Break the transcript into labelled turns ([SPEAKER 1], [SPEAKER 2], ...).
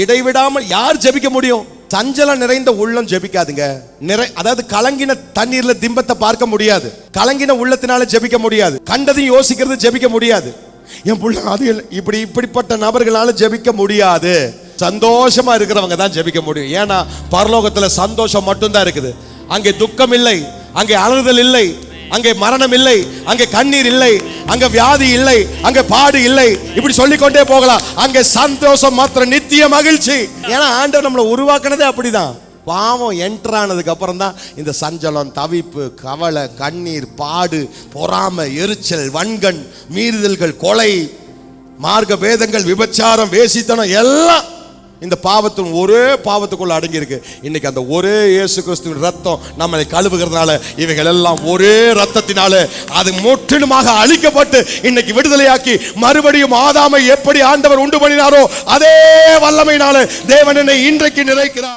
[SPEAKER 1] இடைவிடாமல் யார் ஜெபிக்க முடியும்? சஞ்சலம் நிறைந்த உள்ளம் ஜெபிக்காதுங்க. நிறை அதாவது கலங்கின தண்ணீர்ல திம்பத்தை பார்க்க முடியாது. கலங்கின உள்ளத்தினால ஜெபிக்க முடியாது. கண்டதையும் யோசிக்கிறது ஜெபிக்க முடியாது. என் புள்ள அது இல்லை. இப்படி இப்படிப்பட்ட நபர்களால ஜெபிக்க முடியாது. சந்தோஷமா இருக்கிறவங்க தான் ஜெபிக்க முடியும். ஏன்னா பரலோகத்துல சந்தோஷம் மட்டும்தான் இருக்குது. அங்கே துக்கம் இல்லை அங்கே அலறுதல் இல்லை. அங்கே மரணம் இல்லை அங்கே கண்ணீர் இல்லை அங்கே வியாதி இல்லை அங்கே பாடு இல்லை. இப்படி சொல்லிக்கொண்டே போகலாம். அங்கே சந்தோஷம் மாத்திரம் நித்திய மகிழ்ச்சி. ஏன்னா ஆண்டவர் நம்மளை உருவாக்குனதே அப்படிதான். பாவம் என்டர் ஆனதுக்கு அப்புறம் தான் இந்த சஞ்சலம் தவிப்பு கவலை கண்ணீர் பாடு பொறாமை எரிச்சல் வன்கண் மீறுதல்கள் கொலை மார்க்க பேதங்கள் விபச்சாரம் வேசித்தனம் எல்லாம் இந்த பாவத்தும் ஒரே பாவத்துக்குள்ள அடங்கியிருக்கு. இன்னைக்கு அந்த ஒரே இயேசு கிறிஸ்துவின் ரத்தம் நம்மளை கழுவுகிறதுனால இவைகள் எல்லாம் ஒரே ரத்தத்தினால அது முற்றிலுமாக அழிக்கப்பட்டு இன்னைக்கு விடுதலையாக்கி மறுபடியும் ஆதாமை எப்படி ஆண்டவர் உண்டு பண்ணினாரோ அதே வல்லமையினால தேவன் என்னை இன்றைக்கு நிறைக்கிறார்